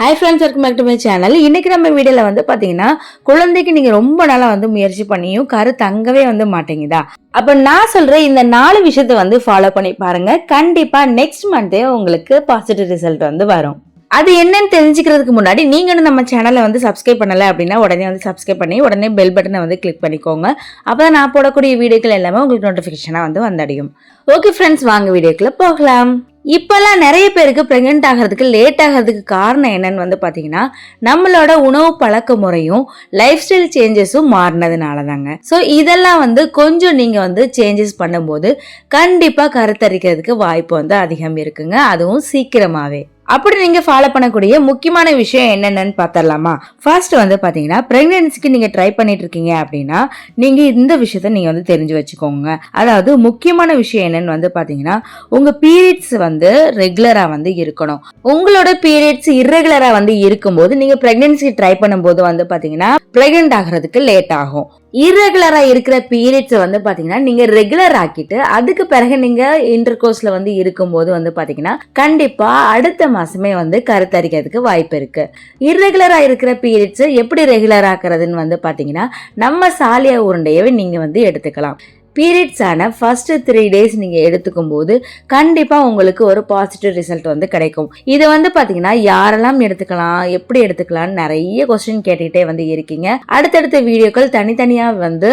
Hi friends welcome back to my channel இன்றைக்கி நம்ம வீடியோவில் வந்து பார்த்தீங்கன்னா குழந்தைக்கு நீங்கள் ரொம்ப நாளாக வந்து முயற்சி பண்ணியும் கரு தங்கவே வந்து மாட்டேங்குதா? அப்போ நான் சொல்கிற இந்த நாலு விஷயத்தை வந்து ஃபாலோ பண்ணி பாருங்கள் கண்டிப்பாக நெக்ஸ்ட் மந்த்தே உங்களுக்கு பாசிட்டிவ் ரிசல்ட் வந்து வரும். அது என்னன்னு தெரிஞ்சுக்கிறதுக்கு முன்னாடி நீங்களும் நம்ம சேனலை வந்து சப்ஸ்கிரைப் பண்ணலை அப்படின்னா உடனே வந்து சப்ஸ்கிரைப் பண்ணி உடனே பெல் பட்டனை வந்து கிளிக் பண்ணிக்கோங்க. அப்போ தான் நான் போடக்கூடிய வீடியோக்கள் எல்லாமே உங்களுக்கு நோட்டிஃபிகேஷனாக வந்து வந்தடையும். ஓகே ஃப்ரெண்ட்ஸ் வாங்க வீடியோக்குள்ளே போகலாம். இப்போல்லாம் நிறைய பேருக்கு ப்ரெக்னென்ட் ஆகிறதுக்கு லேட் ஆகிறதுக்கு காரணம் என்னன்னு வந்து பார்த்தீங்கன்னா நம்மளோட உணவு பழக்க முறையும் லைஃப் ஸ்டைல் சேஞ்சஸும் மாறினதுனால தாங்க ஸோ இதெல்லாம் வந்து கொஞ்சம் நீங்கள் வந்து சேஞ்சஸ் பண்ணும்போது கண்டிப்பாக கருத்தரிக்கிறதுக்கு வாய்ப்பு வந்து அதிகம் இருக்குங்க. அதுவும் சீக்கிரமாகவே அப்படி நீங்கள் ஃபாலோ பண்ணக்கூடிய முக்கியமான விஷயம் என்னென்னு பார்த்தரலாமா ஃபர்ஸ்ட் வந்து பார்த்தீங்கன்னா ப்ரெக்னென்சிக்கு நீங்கள் ட்ரை பண்ணிட்டு இருக்கீங்க அப்படின்னா நீங்கள் இந்த விஷயத்த நீங்கள் வந்து தெரிஞ்சு வச்சுக்கோங்க. அதாவது முக்கியமான விஷயம் என்னன்னு வந்து பார்த்தீங்கன்னா உங்கள் பீரியட்ஸ் வந்து ரெகுலராக வந்து இருக்கணும். உங்களோட பீரியட்ஸ் இர்ரெகுலராக வந்து இருக்கும்போது நீங்கள் ப்ரெக்னென்சிக்கு ட்ரை பண்ணும்போது வந்து பார்த்தீங்கன்னா ப்ரெக்னென்ட் ஆகிறதுக்கு லேட் ஆகும். இர்ரெகுலராக இருக்கிற பீரியட்ஸை வந்து பார்த்தீங்கன்னா நீங்கள் ரெகுலர் ஆக்கிட்டு அதுக்கு பிறகு நீங்கள் இன்டர் கோர்ஸில் வந்து இருக்கும்போது வந்து பார்த்தீங்கன்னா கண்டிப்பாக அடுத்த மாதமே வந்து கருத்தரிக்கிறதுக்கு வாய்ப்பு இருக்குது இர்ரெகுலராக இருக்கிற பீரியட்ஸை எப்படி ரெகுலர் ஆக்குறதுன்னு வந்து பார்த்தீங்கன்னா நம்ம சாலியா உருண்டையவே நீங்கள் வந்து எடுத்துக்கலாம். பீரியட்ஸ் ஆன ஃபர்ஸ்ட் த்ரீ டேஸ் நீங்கள் எடுத்துக்கும் போது கண்டிப்பாக உங்களுக்கு ஒரு பாசிட்டிவ் ரிசல்ட் வந்து கிடைக்கும். இதை வந்து பார்த்தீங்கன்னா யாரெல்லாம் எடுத்துக்கலாம் எப்படி எடுத்துக்கலாம்னு நிறைய கொஸ்டின் கேட்டுக்கிட்டே வந்து இருக்கீங்க. அடுத்தடுத்த வீடியோக்கள் தனித்தனியாக வந்து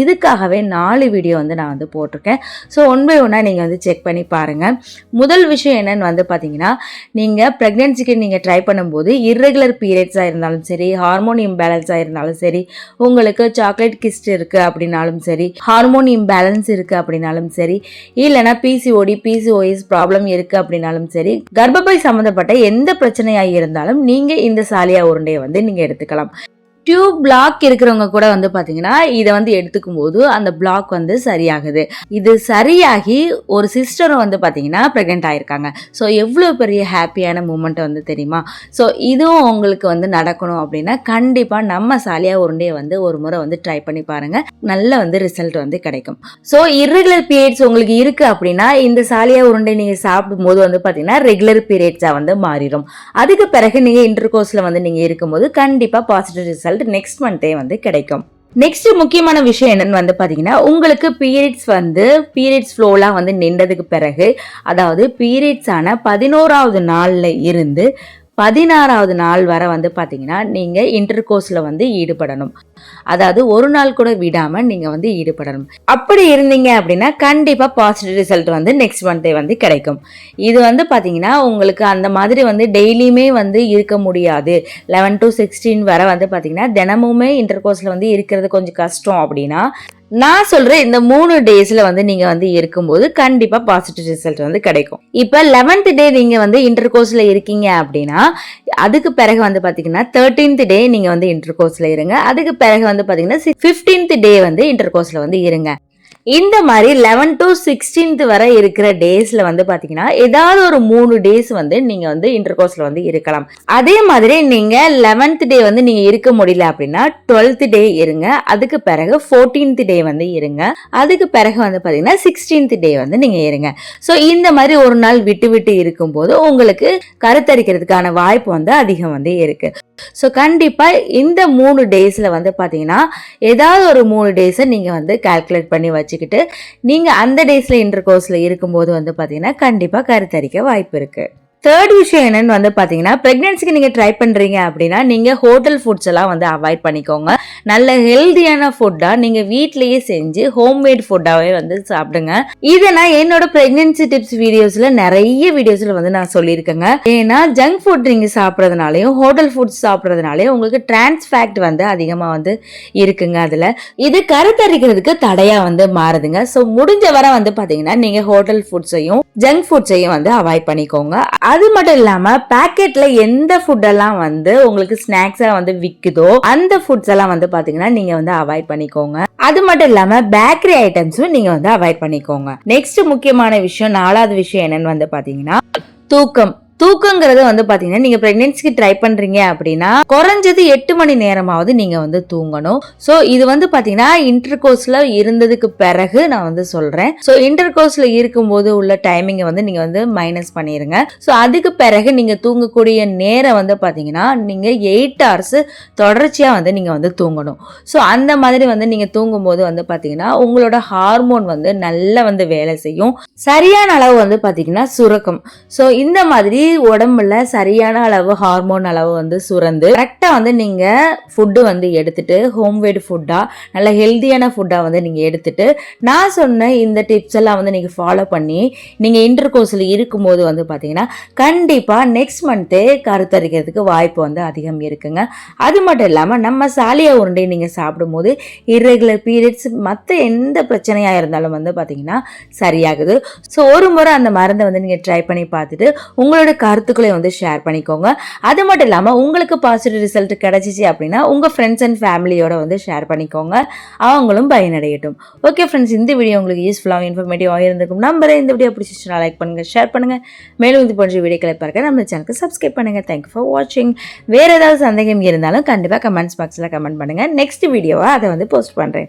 இதுக்காகவே நாலு வீடியோ வந்து நான் வந்து போட்டிருக்கேன். ஸோ ஒன் பை ஒன்னாக நீங்கள் வந்து செக் பண்ணி பாருங்கள் முதல் விஷயம் என்னன்னு வந்து பார்த்தீங்கன்னா நீங்கள் ப்ரெக்னென்சிக்கு நீங்கள் ட்ரை பண்ணும்போது இர்ரெகுலர் பீரியட்ஸாக இருந்தாலும் சரி ஹார்மோன் இம்பேலன்ஸாக இருந்தாலும் சரி உங்களுக்கு சாக்லேட் கிஸ்ட் இருக்குது அப்படின்னாலும் சரி ஹார்மோன் இம்பேலன்ஸ் இருக்குது அப்படின்னாலும் சரி இல்லைனா பிசிஓடி பிசிஓஎஸ் ப்ராப்ளம் இருக்குது அப்படின்னாலும் சரி கர்ப்பப்பை சம்மந்தப்பட்ட எந்த பிரச்சனையாக இருந்தாலும் நீங்கள் இந்த சாலியா உருண்டையை வந்து நீங்கள் எடுத்துக்கலாம். டியூப் பிளாக் இருக்கிறவங்க கூட வந்து பார்த்தீங்கன்னா இதை வந்து எடுத்துக்கும் போது அந்த பிளாக் வந்து சரியாகுது. இது சரியாகி ஒரு சிஸ்டரும் வந்து பார்த்தீங்கன்னா ப்ரெக்னென்ட் ஆகிருக்காங்க ஸோ எவ்வளோ பெரிய ஹாப்பியான மூமெண்ட் வந்து தெரியுமா? ஸோ இதுவும் உங்களுக்கு வந்து நடக்கணும் அப்படின்னா கண்டிப்பாக நம்ம சாலியாக உருண்டையை வந்து ஒரு முறை வந்து ட்ரை பண்ணி பாருங்கள் நல்ல வந்து ரிசல்ட் வந்து கிடைக்கும். ஸோ இர்ரெகுலர் பீரியட்ஸ் உங்களுக்கு இருக்குது அப்படின்னா இந்த சாலியாக உருண்டை நீங்கள் சாப்பிடும்போது வந்து பார்த்தீங்கன்னா ரெகுலர் பீரியட்ஸாக வந்து மாறிடும். அதுக்கு பிறகு நீங்கள் இன்டர் கோர்ஸில் வந்து நீங்கள் இருக்கும்போது கண்டிப்பாக பாசிட்டிவ் ரிசல்ட் நெக்ஸ்ட் மந்த்தே வந்து கிடைக்கும். நெக்ஸ்ட் முக்கியமான விஷயம் என்னன்னு வந்து பார்த்தீங்கன்னா உங்களுக்கு பீரியட்ஸ் வந்து பீரியட்ஸ் ஃப்ளோலாம் வந்து நின்றதுக்கு பிறகு அதாவது பீரியட்ஸ் ஆன பதினோராவது நாளில் இருந்து பதினாறாவது நாள் வரை வந்து பார்த்தீங்கன்னா நீங்கள் இன்டர் கோர்ஸில் வந்து ஈடுபடணும். அதாவது ஒரு நாள் கூட விடாமல் நீங்கள் வந்து ஈடுபடணும். அப்படி இருந்தீங்க அப்படின்னா கண்டிப்பாக பாசிட்டிவ் ரிசல்ட் வந்து நெக்ஸ்ட் மந்தே வந்து கிடைக்கும். இது வந்து பார்த்தீங்கன்னா உங்களுக்கு அந்த மாதிரி வந்து டெய்லியுமே வந்து இருக்க முடியாது. லெவன் டு சிக்ஸ்டீன் வரை வந்து பார்த்தீங்கன்னா தினமுமே இன்டர் கோர்ஸில் வந்து இருக்கிறது கொஞ்சம் கஷ்டம் அப்படின்னா நான் சொல்ற இந்த மூணு டேஸ்ல வந்து நீங்க வந்து இருக்கும்போது கண்டிப்பா பாசிட்டிவ் ரிசல்ட் வந்து கிடைக்கும். இப்ப லெவன்த் டே நீங்க வந்து இன்டர் கோர்ஸ்ல இருக்கீங்க அப்படின்னா அதுக்கு பிறகு வந்து பாத்தீங்கன்னா தேர்ட்டீன்த் டே நீங்க வந்து இன்டர் கோர்ஸ்ல இருங்க. அதுக்கு பிறகு வந்து பாத்தீங்கன்னா ஃபிஃப்டீன்த் டே வந்து இன்டர் கோர்ஸ்ல வந்து இருங்க. இந்த மாதிரி லெவன் டு சிக்ஸ்டீன்த் வரை இருக்கிற டேஸ்ல வந்து பாத்தீங்கன்னா ஏதாவது ஒரு மூணு டேஸ் வந்து நீங்க வந்து இன்டர்கோர்ஸ்ல வந்து இருக்கலாம். அதே மாதிரி நீங்க லெவன்த் டே வந்து நீங்க இருக்க முடியல அப்படின்னா டுவெல்த் டே இருங்க. அதுக்கு பிறகு ஃபோர்டீன்த் டே வந்து இருங்க. அதுக்கு பிறகு வந்து பாத்தீங்கன்னா சிக்ஸ்டீன்த் டே வந்து நீங்க இருங்க. ஸோ இந்த மாதிரி ஒரு நாள் விட்டு விட்டு இருக்கும்போது உங்களுக்கு கருத்தரிக்கிறதுக்கான வாய்ப்பு வந்து அதிகம் வந்து இருக்கு. ஸோ கண்டிப்பாக இந்த மூணு டேஸில் வந்து பார்த்தீங்கன்னா ஏதாவது ஒரு மூணு டேஸை நீங்கள் வந்து கால்குலேட் பண்ணி வச்சுக்கிட்டு நீங்கள் அந்த டேஸில் இன்டர் கோர்ஸில் இருக்கும்போது வந்து பார்த்தீங்கன்னா கண்டிப்பாக கருத்தரிக்க வாய்ப்பு இருக்குது தேர்ட் விஷயம் என்னன்னு வந்து பார்த்தீங்கன்னா ப்ரெக்னென்சிக்கு நீங்கள் ட்ரை பண்ணுறீங்க அப்படின்னா நீங்கள் ஹோட்டல் ஃபுட்ஸ் எல்லாம் வந்து அவாய்ட் பண்ணிக்கோங்க. நல்ல ஹெல்தியான ஃபுட்டாக நீங்கள் வீட்லேயே செஞ்சு ஹோம்மேட் ஃபுட்டாகவே வந்து சாப்பிடுங்க. இதை நான் என்னோட ப்ரெக்னென்சி டிப்ஸ் வீடியோஸில் நிறைய வீடியோஸில் வந்து நான் சொல்லியிருக்கேங்க. ஏன்னா ஜங்க் ஃபுட் நீங்கள் சாப்பிட்றதுனாலையும் ஹோட்டல் ஃபுட்ஸ் சாப்பிட்றதுனாலையும் உங்களுக்கு டிரான்ஸ்ஃபேக்ட் வந்து அதிகமாக வந்து இருக்குங்க அதில். இது கருத்தரிக்கிறதுக்கு தடையாக வந்து மாறுதுங்க. ஸோ முடிஞ்ச வரை வந்து பார்த்தீங்கன்னா நீங்கள் ஹோட்டல் ஃபுட்ஸையும் ஜங்க் ஃபுட்ஸையும் வந்து அவாய்ட் பண்ணிக்கோங்க. அது மட்டும் இல்லாம பேக்கெட்ல எந்த ஃபுட் எல்லாம் வந்து உங்களுக்கு ஸ்நாக்ஸா வந்து விக்குதோ அந்த ஃபுட்ஸ் எல்லாம் வந்து பாத்தீங்கன்னா நீங்க வந்து அவாய்ட் பண்ணிக்கோங்க. அது மட்டும் இல்லாம பேக்கரி ஐட்டம்ஸும் நீங்க வந்து அவாய்ட் பண்ணிக்கோங்க. நெக்ஸ்ட் முக்கியமான விஷயம் நாலாவது விஷயம் என்னன்னு வந்து பாத்தீங்கன்னா தூக்கம். தூக்கங்கிறது வந்து பாத்தீங்கன்னா நீங்க பிரெக்னன்சிக்கு ட்ரை பண்றீங்க அப்படின்னா குறைஞ்சது எட்டு மணி நேரமாவது நீங்க வந்து தூங்கணும். ஸோ இது வந்து பாத்தீங்கன்னா இன்டர் கோர்ஸ்ல இருந்ததுக்கு பிறகு நான் வந்து சொல்றேன். ஸோ இன்டர் கோர்ஸ்ல இருக்கும்போது உள்ள டைமிங்கை வந்து நீங்க வந்து மைனஸ் பண்ணிருங்க. ஸோ அதுக்கு பிறகு நீங்க தூங்கக்கூடிய நேரம் வந்து பாத்தீங்கன்னா நீங்க எயிட் ஹவர்ஸ் தொடர்ச்சியா வந்து நீங்க வந்து தூங்கணும். ஸோ அந்த மாதிரி வந்து நீங்க தூங்கும்போது வந்து பாத்தீங்கன்னா உங்களோட ஹார்மோன் வந்து நல்லா வந்து வேலை செய்யும். சரியான அளவு வந்து பாத்தீங்கன்னா சுரக்கும். ஸோ இந்த மாதிரி உடம்புல சரியான அளவு ஹார்மோன் அளவு வந்து சுரந்து கரெக்டாக வந்து நீங்கள் ஃபுட்டு வந்து எடுத்துட்டு ஹோம்மேடு ஃபுட்டாக நல்ல ஹெல்த்தியான ஃபுட்டாக வந்து நீங்கள் எடுத்துட்டு நான் சொன்ன இந்த டிப்ஸ் எல்லாம் வந்து நீங்கள் ஃபாலோ பண்ணி நீங்கள் இன்டர் கோர்ஸில் இருக்கும்போது வந்து பார்த்தீங்கன்னா கண்டிப்பாக நெக்ஸ்ட் மந்த்தே கருத்தரிக்கிறதுக்கு வாய்ப்பு வந்து அதிகம் இருக்குங்க. அது மட்டும் இல்லாமல் நம்ம சாலியா உருண்டை நீங்கள் சாப்பிடும்போது irregular பீரியட்ஸ் மற்ற எந்த பிரச்சனையாக இருந்தாலும் வந்து பார்த்தீங்கன்னா சரியாகுது. ஸோ ஒரு முறை அந்த மருந்தை வந்து நீங்கள் ட்ரை பண்ணி பார்த்துட்டு உங்களோட கருத்துக்களை வந்து ஷேர் பண்ணிக்கோங்க. அது மட்டும் இல்லாமல் உங்களுக்கு பாசிட்டிவ் ரிசல்ட் கிடைச்சிச்சு அப்படின்னா உங்கள் ஃப்ரெண்ட்ஸ் அண்ட் ஃபேமிலியோட வந்து ஷேர் பண்ணிக்கோங்க. அவங்களும் பயனடையட்டும். ஓகே ஃப்ரெண்ட்ஸ் இந்த வீடியோ உங்களுக்கு யூஸ்ஃபுல்லாக இன்ஃபர்மேட்டிவாக இருந்திருக்கும். நம்பரை இந்த வீடியோ பிடிச்சிச்சுன்னா லைக் பண்ணுங்கள் ஷேர் பண்ணுங்கள் மேலும் இது போன்ற வீடியோக்களை பார்க்க நம்ம சேனலுக்கு சப்ஸ்கிரைப் பண்ணுங்கள் தேங்க்யூ ஃபார் வாட்சிங் வேறு ஏதாவது சந்தேகம் இருந்தாலும் கண்டிப்பாக கமெண்ட்ஸ் பாக்ஸில் கமெண்ட் பண்ணுங்கள் நெக்ஸ்ட் வீடியோவை அதை வந்து போஸ்ட் பண்ணுறேன்